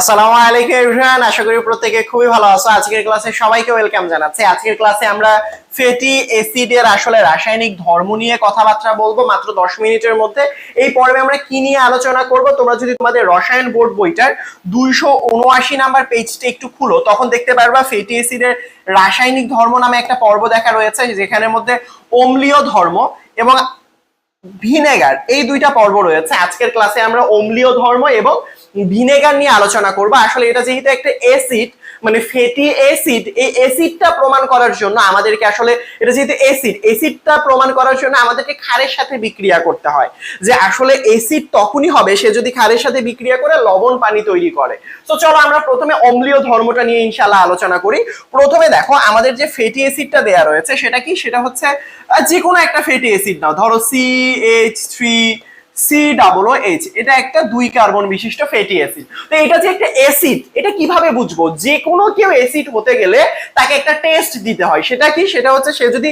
আসসালামু আলাইকুম এভরিওয়ান, আশা করি প্রত্যেকে খুবই ভালো আছো। আজকের ক্লাসে সবাইকে ওয়েলকাম জানাচ্ছি। আজকের ক্লাসে আমরা ফ্যাটি অ্যাসিডের আসলে রাসায়নিক ধর্ম নিয়ে কথাবার্তা বলব মাত্র 10 মিনিটের মধ্যে। এই পর্বে আমরা কি নিয়ে আলোচনা করব? তোমরা যদি তোমাদের রসায়ন বোর্ড বইটার 279 নাম্বার পেজটা একটু খুলো, তখন দেখতে পারবা ফ্যাটি অ্যাসিডের রাসায়নিক ধর্ম নামে একটা পর্ব দেখা রয়েছে, যেখানের মধ্যে অম্লীয় ধর্ম এবং ভিনেগার, এই দুইটা পর্ব রয়েছে। আজকের ক্লাসে আমরা অম্লীয় ধর্ম এবং ভিনেগার নিয়ে আলোচনা করব। আসলে এটা যেহেতু একটা অ্যাসিড মানে ফেটি অ্যাসিড এই অ্যাসিডটা প্রমাণ করার জন্য আমাদেরকে আসলে এটা যেহেতু অ্যাসিড অ্যাসিডটা প্রমাণ করার জন্য আমাদেরকে ক্ষারের সাথে বিক্রিয়া করতে হয়। যে আসলে অ্যাসিড তখনই হবে সে যদি ক্ষারের সাথে বিক্রিয়া করে, লবণ, পানি তৈরি করে। তো চলো আমরা প্রথমে অম্লীয় ধর্মটা নিয়ে ইনশাল্লাহ আলোচনা করি। প্রথমে দেখো, আমাদের যে ফেটি অ্যাসিডটা দেয়া রয়েছে, সেটা কি? সেটা হচ্ছে যে কোনো একটা ফেটি অ্যাসিড নাও। ধরো C H three C double H এটা একটা দুই কার্বন বিশিষ্ট ফ্যাটি অ্যাসিড তো এটা যে একটা অ্যাসিড এটা কীভাবে বুঝব? যে কোনো কেউ অ্যাসিড হতে গেলে তাকে একটা টেস্ট দিতে হয়। সেটা কি? সেটা হচ্ছে সে যদি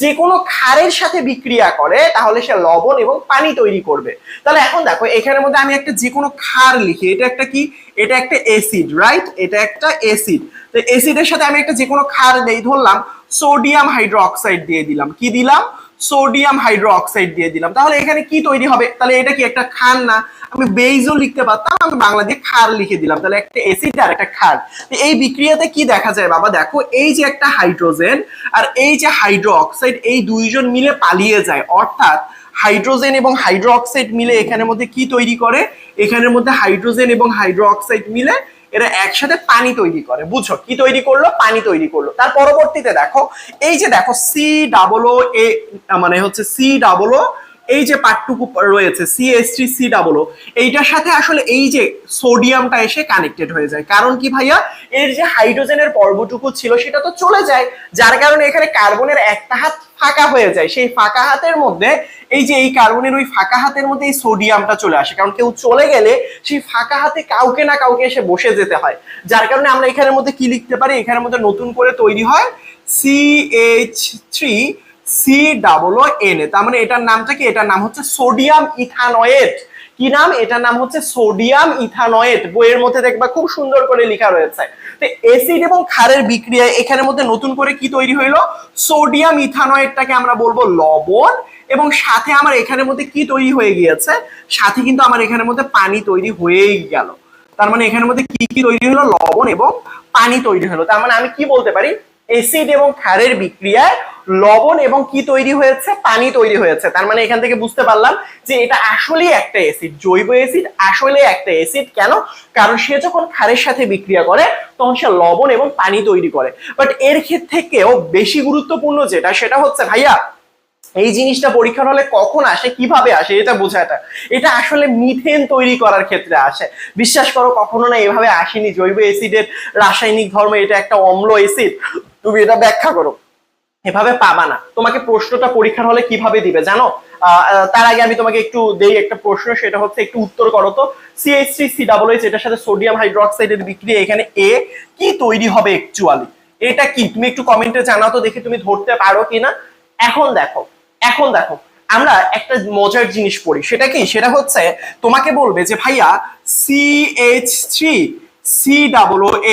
যে কোনো ক্ষারের সাথে বিক্রিয়া করে, তাহলে সে লবণ এবং পানি তৈরি করবে। তাহলে এখন দেখো, এখানের মধ্যে আমি একটা যে কোনো ক্ষার লিখি। এটা একটা কি? এটা একটা অ্যাসিড রাইট এটা একটা অ্যাসিড তো অ্যাসিডের সাথে আমি একটা যে কোনো ক্ষার দেই, ধরলাম সোডিয়াম হাইড্রোক্সাইড দিয়ে দিলাম। কি দিলাম? সোডিয়াম হাইড্রো অক্সাইড দিয়ে দিলাম। তাহলে এখানে কি তৈরি হবে? তাহলে এটা কি একটা ক্ষার না? আমি বেইজও লিখতে পারতাম, আমি বাংলা দিয়ে ক্ষার লিখে দিলাম। তাহলে একটা অ্যাসিড আর একটা খার এই বিক্রিয়াতে কি দেখা যায় বাবা? দেখো, এই যে একটা হাইড্রোজেন আর এই যে হাইড্রো অক্সাইড এই দুইজন মিলে পালিয়ে যায়। অর্থাৎ হাইড্রোজেন এবং হাইড্রো অক্সাইড মিলে এখানের মধ্যে কি তৈরি করে? এখানের মধ্যে হাইড্রোজেন এবং হাইড্রো অক্সাইড মিলে এরা একসাথে পানি তৈরি করে। বুঝো কি তৈরি করল? পানি তৈরি করল। তার পরবর্তীতে দেখো, এই যে দেখো সি ডাবল এ মানে হচ্ছে সি ডাবল এই যে পার্টটুকু রয়েছে C S three C double O এইটার সাথে আসলে এই যে সোডিয়ামটা এসে কানেক্টেড হয়ে যায়। কারণ কি ভাইয়া? এর যে হাইড্রোজেনের পর্বটুকু ছিল, সেটা তো চলে যায়, যার কারণে এখানে কার্বনের একটা হাত ফাঁকা হয়ে যায়। সেই ফাঁকা হাতের মধ্যে, এই যে এই কার্বনের ওই ফাঁকা হাতের মধ্যে এই সোডিয়ামটা চলে আসে। কারণ কেউ চলে গেলে সেই ফাঁকা হাতে কাউকে না কাউকে এসে বসে যেতে হয়। যার কারণে আমরা এখানের মধ্যে কি লিখতে পারি? এখানের মধ্যে নতুন করে তৈরি হয় C H three C double O N A. তার মানে এটার নামটা কি? এটার নাম হচ্ছে সোডিয়াম ইথানয়েট কি নাম? এটার নাম হচ্ছে সোডিয়াম ইথানয়েট বইয়ের মধ্যে দেখবা খুব সুন্দর করে লেখা রয়েছে। তো অ্যাসিড এবং ক্ষারের বিক্রিয়ায় এখানের মধ্যে নতুন করে কি তৈরি হইল? সোডিয়াম ইথানয়েটটাকে আমরা বলব লবণ। এবং সাথে আমার এখানের মধ্যে কি তৈরি হয়ে গিয়েছে? সাথে কিন্তু আমার এখানের মধ্যে পানি তৈরি হয়েই গেল। তার মানে এখানের মধ্যে কি কি তৈরি হলো? লবণ এবং পানি তৈরি হলো। তার মানে আমি কি বলতে পারি? অ্যাসিড এবং ক্ষারের বিক্রিয়ায় লবণ এবং কি তৈরি হয়েছে? পানি তৈরি হয়েছে। তার মানে এখান থেকে বুঝতে পারলাম যে এটা আসলেই একটা অ্যাসিড জৈব অ্যাসিড আসলে একটা অ্যাসিড কেন? কারণ সে যখন ক্ষারের সাথে বিক্রিয়া করে, তখন সে লবণ এবং পানি তৈরি করে। বাট এর ক্ষেত্রেও বেশি গুরুত্বপূর্ণ যেটা, সেটা হচ্ছে ভাইয়া, এই জিনিসটা পরীক্ষার হলে কখন আসে, কীভাবে আসে, এটা বোঝাটা। এটা আসলে মিথেন তৈরি করার ক্ষেত্রে আসে। বিশ্বাস করো, কখনো না এভাবে আসেনি। জৈব অ্যাসিডের রাসায়নিক ধর্ম এটা একটা অম্ল অ্যাসিড তুমি এটা ব্যাখ্যা করো। এভাবে পাবা না। তোমাকে প্রশ্নটা পরীক্ষার হলে কীভাবে দিবে জানো? তার আগে আমি তোমাকে একটু দেই একটা প্রশ্ন, সেটা হচ্ছে একটু উত্তর করো তো। CH three C double H এটার সাথে সোডিয়াম হাইড্রোক্সাইডের বিক্রিয়া এখানে এ কি তৈরি হবে অ্যাকচুয়ালি এটা কি? তুমি একটু কমেন্টে জানাও তো, দেখি তুমি ধরতে পারো কিনা? এখন দেখো এখন দেখো, আমরা একটা মজার জিনিস পড়ি, সেটা কি? সেটা হচ্ছে তোমাকে বলবে যে, ভাইয়া C H three C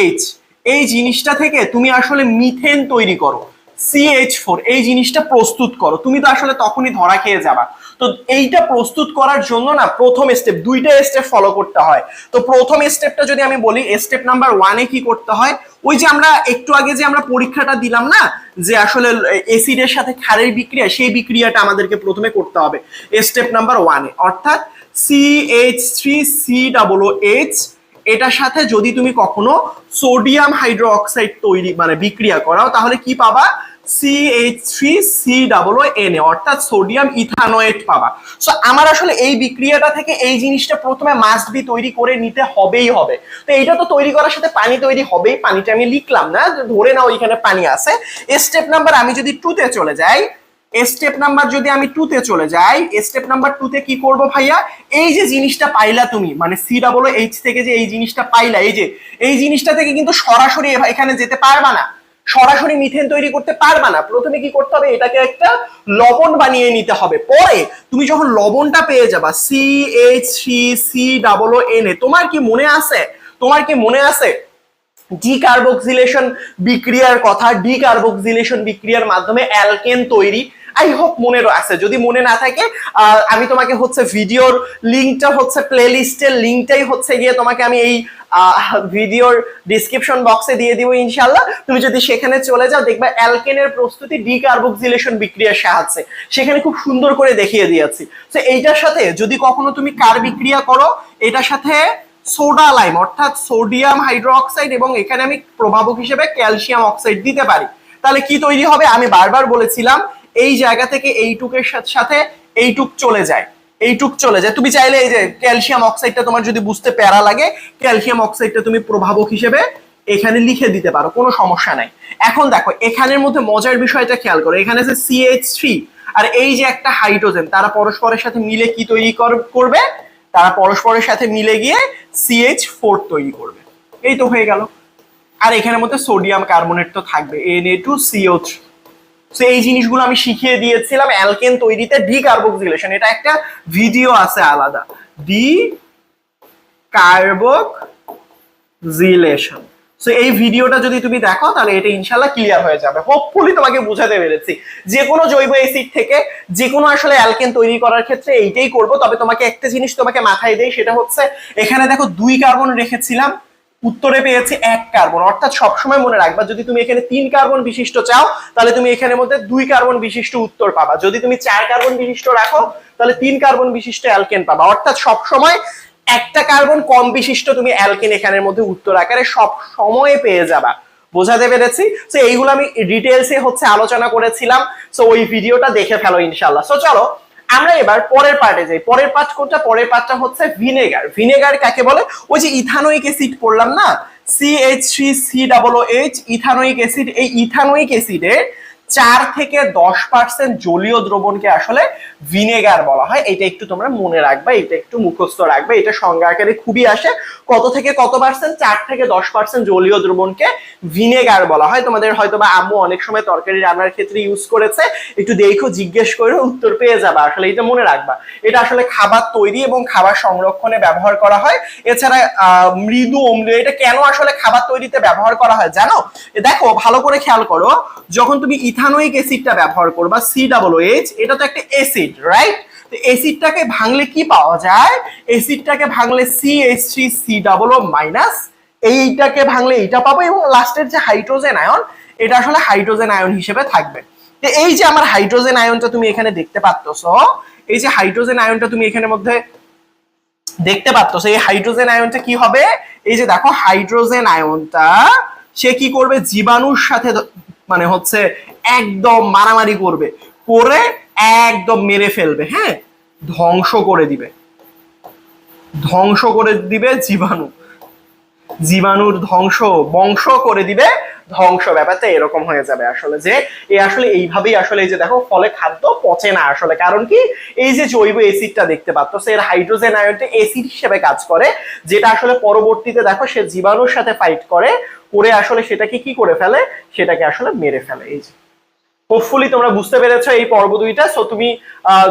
H এই জিনিসটা থেকে তুমি আসলে মিথেন তৈরি করো। সিএইচ ফোর এই জিনিসটা প্রস্তুত করো। তুমি তো আসলে তখনই ধরা খেয়ে যাবা। তো এইটা প্রস্তুত করার জন্য না প্রথম স্টেপ দুইটা স্টেপ ফলো করতে হয়। তো প্রথম স্টেপটা যদি আমি বলি স্টেপ নাম্বার ওয়ানে কি করতে হয়? ওই যে আমরা একটু আগে যে আমরা পরীক্ষাটা দিলাম না, যে আসলে এসিডের সাথে ক্ষারের বিক্রিয়া, সেই বিক্রিয়াটা আমাদেরকে প্রথমে করতে হবে। স্টেপ নাম্বার ওয়ানে অর্থাৎ C H three C double H এটার সাথে যদি তুমি কখনো সোডিয়াম হাইড্রো অক্সাইড তৈরি মানে বিক্রিয়া করাও, তাহলে কি পাবা? C H three C double N A অর্থাৎ সোডিয়াম ইথানোয়েট পাবা। সো আমার আসলে এই বিক্রিয়াটা থেকে এই জিনিসটা প্রথমে মাস্ট বি তৈরি করে নিতে হবেই হবে। তো এইটা তো তৈরি করার সাথে পানি তৈরি হবেই। পানিটা আমি লিখলাম না, ধরে নাও এখানে পানি আছে। স্টেপ নাম্বার আমি যদি টুতে চলে যাই স্টেপ নাম্বার যদি আমি টুতে চলে যাই স্টেপ নাম্বার টুতে কি করব ভাইয়া? এই যে জিনিসটা পাইলা তুমি মানে সি ডাবল এইচ থেকে যে এই জিনিসটা পাইলা, এই যে, এই জিনিসটা থেকে কিন্তু সরাসরি এখানে যেতে পারবা না। সরাসরি মিথেন তৈরি করতে পারবে না। প্রথমে কি করতে হবে? এটাকে একটা লবণ বানিয়ে নিতে হবে। পরে তুমি যখন লবণটা পেয়ে যাবা C H C C double N A, তোমার কি মনে আছে? তোমার কি মনে আছে? ডিকার্বক্সিলেশন বিক্রিয়ার কথা ডিকার্বক্সিলেশন বিক্রিয়ার মাধ্যমে অ্যালকেন তৈরি আই হোপ মনে আছে। যদি মনে না থাকে আমি তোমাকে হচ্ছে ভিডিওর লিঙ্কটা হচ্ছে প্লে লিস্টের লিঙ্কটাই হচ্ছে গিয়ে তোমাকে আমি এই ভিডিওর ডিসক্রিপশন বক্সে দিয়ে দিব ইনশাল্লাহ তুমি যদি সেখানে চলে যাও, দেখবে অ্যালকেনের প্রস্তুতি ডিকার্বক্সিলেশন বিক্রিয়ার সাহায্যে। সেখানে খুব সুন্দর করে দেখিয়ে দিয়েছি। তো এইটার সাথে যদি কখনো তুমি কার বিক্রিয়া করো, এটার সাথে সোডা লাইম, অর্থাৎ সোডিয়াম হাইড্রোক্সাইড এবং এখানে আমি প্রভাবক হিসেবে ক্যালসিয়াম অক্সাইড দিতে পারি। তাহলে কি তৈরি হবে? আমি বারবার বলেছিলাম এই জায়গা থেকে এইটুকের সাথে- সাথে এইটুক চলে যায়। এইটুক চলে যায়। তুমি চাইলে এই যে ক্যালসিয়াম অক্সাইডটা তোমার যদি বুঝতে প্যারা লাগে, ক্যালসিয়াম অক্সাইডটা তুমি প্রভাবক হিসেবে এখানে লিখে দিতে পারো, কোনো সমস্যা নাই। এখন দেখো, এখানের মধ্যে মজার বিষয়টা খেয়াল করো। এখানে যে সিএইচ থ্রি আর এই যে একটা হাইড্রোজেন, তারা পরস্পরের সাথে মিলে কি তৈরি কর- করবে? তারা পরস্পরের সাথে মিলে গিয়ে সিএইচ ফোর তৈরি করবে। এই তো হয়ে গেল। আর এখানের মধ্যে সোডিয়াম কার্বনেট তো থাকবে N A two CO three তো এই জিনিসগুলো আমি শিখিয়ে দিয়েছিলাম অ্যালকেন তৈরিতে ডি কার্বক্সিলেশন এটা একটা ভিডিও আছে আলাদা। ডি কার্বক্সিলেশন সো এই ভিডিওটা যদি তুমি দেখো, তাহলে এটা ইনশাল্লাহ ক্লিয়ার হয়ে যাবে। হোপফুলি তোমাকে বুঝাতে পেরেছি। যে কোনো জৈব অ্যাসিড থেকে যে কোনো আসলে অ্যালকেন তৈরি করার ক্ষেত্রে এইটাই করব। তবে তোমাকে একটা জিনিস তোমাকে মাথায় দেই, সেটা হচ্ছে, এখানে দেখো দুই কার্বন রেখেছিলাম। উত্তরে পেয়েছে এক কার্বন। অর্থাৎ সবসময় মনে রাখবা, যদি তুমি এখানে তিন কার্বন বিশিষ্ট চাও, তাহলে তুমি এখানে মধ্যে দুই কার্বন বিশিষ্ট উত্তর পাবা। যদি তুমি চার কার্বন বিশিষ্ট রাখো, তাহলে তিন কার্বন বিশিষ্ট অ্যালকেন পাবা। অর্থাৎ সবসময় একটা কার্বন কম বিশিষ্ট তুমি অ্যালকেন এখানের মধ্যে উত্তর আকারে সব সময় পেয়ে যাবা। বোঝাতে পেরেছি? তো এইগুলো আমি ডিটেলসে হচ্ছে আলোচনা করেছিলাম। সো ওই ভিডিওটা দেখে ফেলো ইনশাল্লাহ সো চলো আমরা এবার পরের পার্টে যাই। পরের পার্ট কোনটা? পরের পার্টটা হচ্ছে ভিনেগার। ভিনেগার কাকে বলে? ওই যে ইথানোয়িক অ্যাসিড পড়লাম না? C H three C double H ethanoic acid. এই ইথানোয়িক অ্যাসিডের চার থেকে দশ পার্সেন্ট জলীয় দ্রবণকে আসলে ভিনেগার বলা হয়। এটা একটু তোমরা মনে রাখবা, এটা একটু মুখস্থ রাখবে। এটা সংজ্ঞা আকারে খুবই আসে। কত থেকে কত পার্সেন্ট চার থেকে দশ পার্সেন্ট জলীয় দ্রবণকে ভিনেগার বলা হয়। তোমাদের হয়তো বা আম্মু অনেক সময় তরকারি রান্নার ক্ষেত্রে ইউজ করেছে। একটু দেখো, জিজ্ঞেস করে, উত্তর পেয়ে যাবা। আসলে এটা মনে রাখবা। এটা আসলে খাবার তৈরি এবং খাবার সংরক্ষণে ব্যবহার করা হয়। এছাড়া মৃদু অম্লীয়, এটা কেন আসলে খাবার তৈরিতে ব্যবহার করা হয় জানো? দেখো, ভালো করে খেয়াল করো, যখন তুমি ইথানোইক অ্যাসিডটা ব্যবহার করবা সি ডাবল এইচ এটা তো একটা অ্যাসিড রাইট তো অ্যাসিডটাকে ভাঙলে কি পাওয়া যায়? অ্যাসিডটাকে ভাঙলে C H three C double O minus এইটাকে ভাঙলে এইটা পাবো এবং লাস্টের যে হাইড্রোজেন আয়ন এটা আসলে হাইড্রোজেন আয়ন হিসেবে থাকবে। তো এই যে আমার হাইড্রোজেন আয়নটা তুমি এখানে দেখতে পাচ্ছ এই যে হাইড্রোজেন আয়নটা তুমি এখানে মধ্যে দেখতে পাচ্ছ এই হাইড্রোজেন আয়নটা কি হবে? এই যে দেখো হাইড্রোজেন আয়নটা সে কি করবে? জীবাণুর সাথে মানে হচ্ছে একদম মারামারি করবে, করে একদম মেরে ফেলবে হ্যাঁ? ধ্বংস করে দিবে। ধ্বংস করে দিবে জীবাণু। জীবাণুর ধ্বংস, বংশ করে দিবে ধ্বংস। ব্যাপারটা এরকম হয়ে যাবে আসলে যে, এ আসলে এইভাবেই আসলে এই যে দেখো, ফলে খাদ্য পচে না আসলে। কারণ কি? এই যে জৈব এসিডটা দেখতে পাচ্ছ এর হাইড্রোজেন আয়নটা এসিড হিসেবে কাজ করে, যেটা আসলে পরবর্তীতে দেখো সে জীবাণুর সাথে ফাইট করে করে আসলে সেটাকে কি করে ফেলে? সেটাকে আসলে মেরে ফেলে, এই যে। হোপফুলি তোমরা বুঝতে পেরেছ এই পর্ব দুইটা। সো তুমি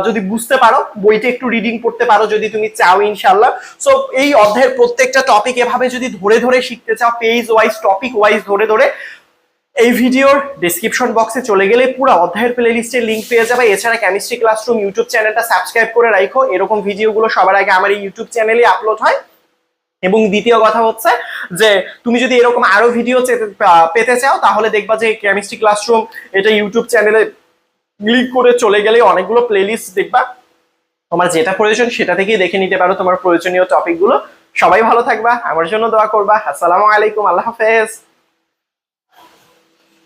যদি বুঝতে পারো, বইটা একটু রিডিং করতে পারো যদি তুমি চাও ইনশাল্লাহ সো এই অধ্যায়ের প্রত্যেকটা টপিক এভাবে যদি ধরে ধরে শিখতে চাও পেজ ওয়াইজ টপিক ওয়াইজ ধরে ধরে, এই ভিডিওর ডেসক্রিপশন বক্সে চলে গেলে পুরো অধ্যায়ের প্লে লিস্টের লিঙ্ক পেয়ে যাবে। এছাড়া কেমিস্ট্রি ক্লাসরুম ইউটিউব চ্যানেলটা সাবস্ক্রাইব করে রাখো। এরকম ভিডিওগুলো সবার আগে আমার এই ইউটিউব চ্যানেলে আপলোড হয়। এবং দ্বিতীয় কথা হচ্ছে যে তুমি যদি এরকম আরও ভিডিও পেতে চাও, তাহলে দেখবা যে কেমিস্ট্রি ক্লাসরুম এটা ইউটিউব চ্যানেলে ক্লিক করে চলে গেলে অনেকগুলো প্লেলিস্ট দেখবা। তোমার যেটা প্রয়োজন সেটা থেকেই দেখে নিতে পারো তোমার প্রয়োজনীয় টপিকগুলো সবাই ভালো থাকবা, আমার জন্য দোয়া করবা। আসসালামু আলাইকুম, আল্লাহ হাফেজ।